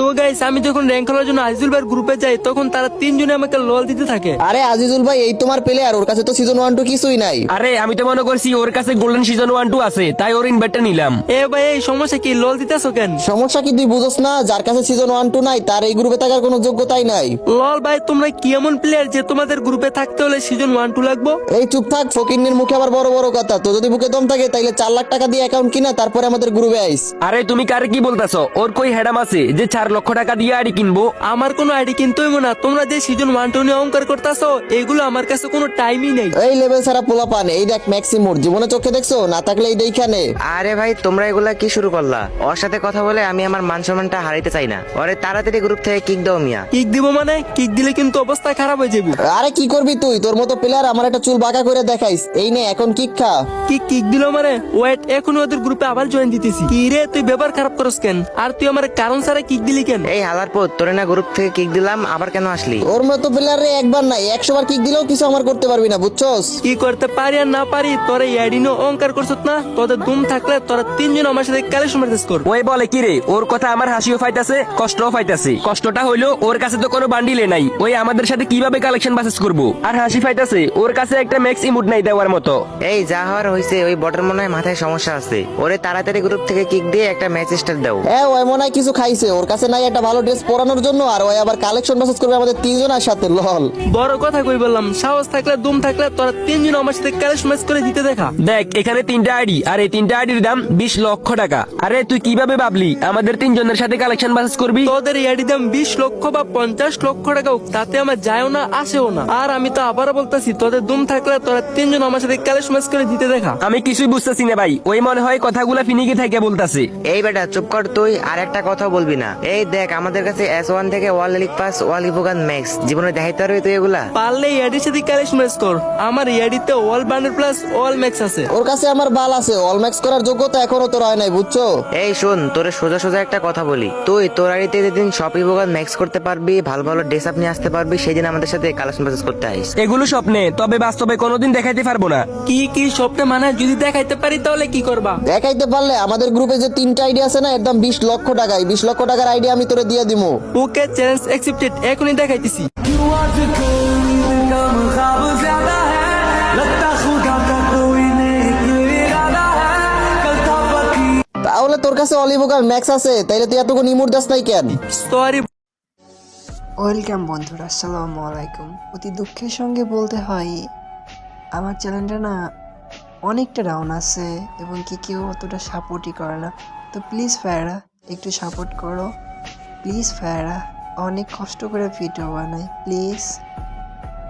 তো গাইস আমি যখন র্যাঙ্ক খেলার জন্য আজিজুল ভাইয়ের গ্রুপে যাই তখন তারা তিনজনে আমাকে লল দিতে থাকে। আরে আজিজুল ভাই এই তোমার প্লেয়ার ওর কাছে তো সিজন ওয়ান টু কিছুই নাই। আরে আমি তো মনে করছি ওর কাছে গোল্ডেন সিজন ওয়ান টু আছে তাই ওর ইনভাইটটা নিলাম। এ ভাই এই সমস্যা কি? লল দিতেছো কেন? সমস্যা কি তুই বুঝোস না যার কাছে সিজন ওয়ান টু নাই তার এই গ্রুপে থাকার কোনো যোগ্যতাই নাই। লল ভাই তোমরা কি এমন প্লেয়ার যে তোমাদের গ্রুপে থাকতে হলে সিজন ওয়ান টু লাগবো? এই চুপ থাক ফকিন্নির মুখে আবার বড় বড় কথা। তো যদি বুকে দম থাকে তাইলে চার লাখ টাকা দিয়ে অ্যাকাউন্ট কিনা তারপরে আমাদের গ্রুপে আইস। আরে তুমি কারে কি বলতাছো? ওর কই হেডাম আছে যে চার লক্ষ টাকা দিয়ে আইডি কিনবো। আমার কোনো আইডি কিনতে হইব না। তোমরা যে সিজন ওয়ান টু নিয়ে অঙ্কার করতেছো এগুলো আমার কাছে কোনো টাইমই নেই। এই লেভেল ছাড়া পোলা পান এই দেখ ম্যাক্সিমোর। জীবনে চোখে দেখছ? না থাকলে এই দেখানে আরে ভাই তোমরা এগুলা কি শুরু করলা? ওর সাথে কথা বলে আমি আমার মান সম্মানটা হারাইতে চাই না। ওরে তাড়াতাড়ি গ্রুপ থেকে কিক দাও মিয়া। কিক দিব মানে? কিক দিলে কিন্তু অবস্থা খারাপ হয়ে যাবে। আরে কি করবি তুই? তোর মতো প্লেয়ার আমার একটা চুল বাঁকা করে দেখাইস। এই নে এখন কিক খা। কি কিক দিল মানে? ওয়েট এখন ওদের গ্রুপে আবার জয়েন দিতেছি। কি রে তুই ব্যাপার খারাপ করস কেন? আর তুই আমার কারণ ছাড়া কিক দিলি কেন? এই হালার পর তোরে না গ্রুপ থেকে কিক দিলাম আবার কেন আসলি? ওর মতো প্লেয়ার একবার নাই একশো বার কিক দিলেও কিছু আমার করতে পারবি না বুঝছস? কি করতে পারি আর না পারি তোরা এডিনো অঙ্কার করছত না? তোদের দুম থাকলে তোরা তিনজন আমার সাথে ক্যালেশন ম্যাচেস কর। ওই বলে কি রে ওর কথা আমার হাসিও ফাইতাছে কষ্টও ফাইতাছে। কষ্টটা হইল ওর কাছে তো কোনো বান্ডিলে নাই ওই আমাদের সাথে কীভাবে কালেকশন বাসেস করব? আর হাসি ফাইতাছে ওর কাছে একটা ম্যাক্স ইমুট নাই দেওয়ার মতো। এই যা হওয়ার হয়েছে ওই বটের মনে হয় মাথায় সমস্যা আছে। ওরে তাড়াতাড়ি গ্রুপ থেকে কিক দিয়ে একটা ম্যাচ স্টার্ট দাও। হ্যাঁ ওই মনে হয় কিছু খাইছে ওর কাছে নাই একটা ভালো ড্রেস পরানোর জন্য আর ওই আবার কালেকশন মেসেজ করবে আমাদের তিনজনের সাথে লল। বড় কথা কই বললাম সাহস থাকলে দুম থাকলে তোরা তিনজন আমার সাথে ক্যালেশন ম্যাচ করে জিতে দেখা। দেখ এখানে তিনটা আইডি আর এই তিনটা আইডির দাম বিশ লক্ষ টাকা। আরে তুই কীভাবে ভাবলি? আমাদের তিনজনের সাথে কালেকশন বাসেস করবি? তোদের এডি দাম বিশ লক্ষ বা পঞ্চাশ লক্ষ টাকা হোক তাতে আমার যায়ও না আসেও না। আর আমি তো আবারও বলতেছি তোদের দুম থাকলে তোরা তিনজন আমার সাথে ক্যালেশন ম্যাচ করে জিতে দেখা। আমি কিছুই বুঝতেছি না ভাই ওই মনে হয় কথাগুলা ফিনিকে থেকে বলতাছে। এই বেটা চুপ কর তুই আর একটা কথা বলবি না। এই দেখ আমাদের কাছে এস ওয়ান থেকে ওয়াল লিগ পাস ওয়াল ইভোগান ম্যাক্স জীবনে দেখাইতে পারবি তুই এগুলা? পারলে সাথে ম্যাচ কর। আমার বান্ডেল প্লাস অল ম্যাক্স আছে। ওর কাছে আমার বাল আছে অল ম্যাক্স করার যোগ্যতা এখনও তোর হয় নাই বুঝছ? এই শোন তোরে সোজা সোজা একটা কথা বলি। তুই তোর আড়িতে যেদিন শপ ইভোগান ম্যাক্স করতে পারবি ভালো ভালো ড্রেস আপ নিয়ে আসতে পারবি সেই দিন আমাদের সাথে কালেকশন করতে আইস এগুলো স্বপ্নে তবে বাস্তবে কোনোদিন দেখাইতে পারব না। কি কি স্বপ্নে মানে? যদি দেখাইতে পারি তাহলে কি করবা? দেখাইতে পারলে আমাদের গ্রুপে যে তিনটা আইডি আছে না একদম বিশ লক্ষ টাকায় বিশ লক্ষ টাকার আইডি আমি তোরে দিয়ে দিবো ওকে চ্যালেঞ্জ অ্যাকসেপ্টেড এখনই দেখাইতেছি। তাহলে তোর কাছে ম্যাক্স আছে তাইলে তুই এতক্ষণ ইমুর দাস নাই কেন? সরি ওয়েলকাম বন্ধুরা আসসালামু আলাইকুম। অতি দুঃখের সঙ্গে বলতে হয় আমার চ্যানেলটা না অনেকটা ডাউন আছে এবং কি কেউ অতটা সাপোর্টই করে না। তো প্লিজ ফায়ারা একটু সাপোর্ট করো। প্লিজ ফায়ারা অনেক কষ্ট করে ভিডিও বানাই প্লিজ।